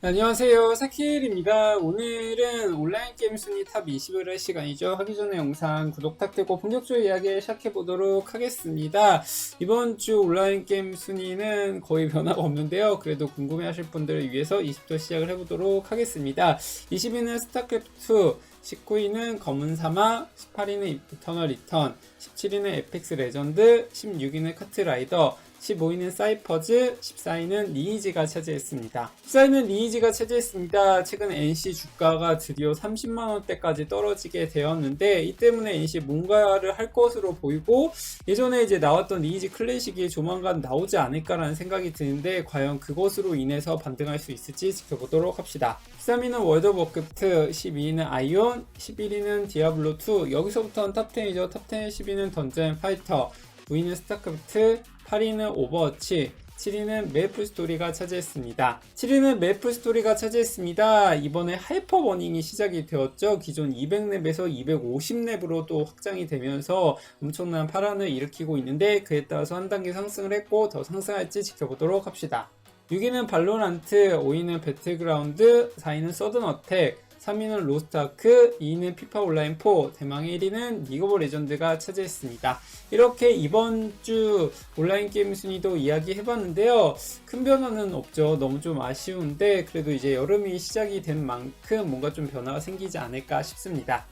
안녕하세요. 사키엘입니다. 오늘은 온라인 게임 순위 탑 20을 할 시간이죠. 하기 전에 영상 구독 탁되고 본격적으로 이야기 시작해 보도록 하겠습니다. 이번 주 온라인 게임 순위는 거의 변화가 없는데요. 그래도 궁금해 하실 분들을 위해서 20도 시작을 해보도록 하겠습니다. 20위는 스타크래프트 19위는 검은 사막 18위는 이터널 리턴 17위는 에펙스 레전드 16위는 카트라이더 15위는 사이퍼즈, 14위는 리니지가 차지했습니다. 14위는 리니지가 차지했습니다. 최근 NC 주가가 드디어 30만원대까지 떨어지게 되었는데, 이 때문에 NC 뭔가를 할 것으로 보이고, 예전에 이제 나왔던 리니지 클래식이 조만간 나오지 않을까라는 생각이 드는데, 과연 그것으로 인해서 반등할 수 있을지 지켜보도록 합시다. 13위는 월드 오브 워크래프트, 12위는 아이온, 11위는 디아블로2, 여기서부터는 탑10이죠. 탑10, 10위는 던전 파이터, 9위는 스타크래프트, 8위는 오버워치, 7위는 메이플 스토리가 차지했습니다. 7위는 메이플 스토리가 차지했습니다. 이번에 하이퍼 버닝이 시작이 되었죠. 기존 200렙에서 250렙으로 또 확장이 되면서 엄청난 파란을 일으키고 있는데 그에 따라서 한 단계 상승을 했고 더 상승할지 지켜보도록 합시다. 6위는 발로란트, 5위는 배틀그라운드, 4위는 서든 어택, 3위는 로스트아크, 2위는 피파 온라인 4, 대망의 1위는 리그 오브 레전드가 차지했습니다. 이렇게 이번 주 온라인 게임 순위도 이야기해봤는데요. 큰 변화는 없죠. 너무 좀 아쉬운데 그래도 이제 여름이 시작이 된 만큼 뭔가 좀 변화가 생기지 않을까 싶습니다.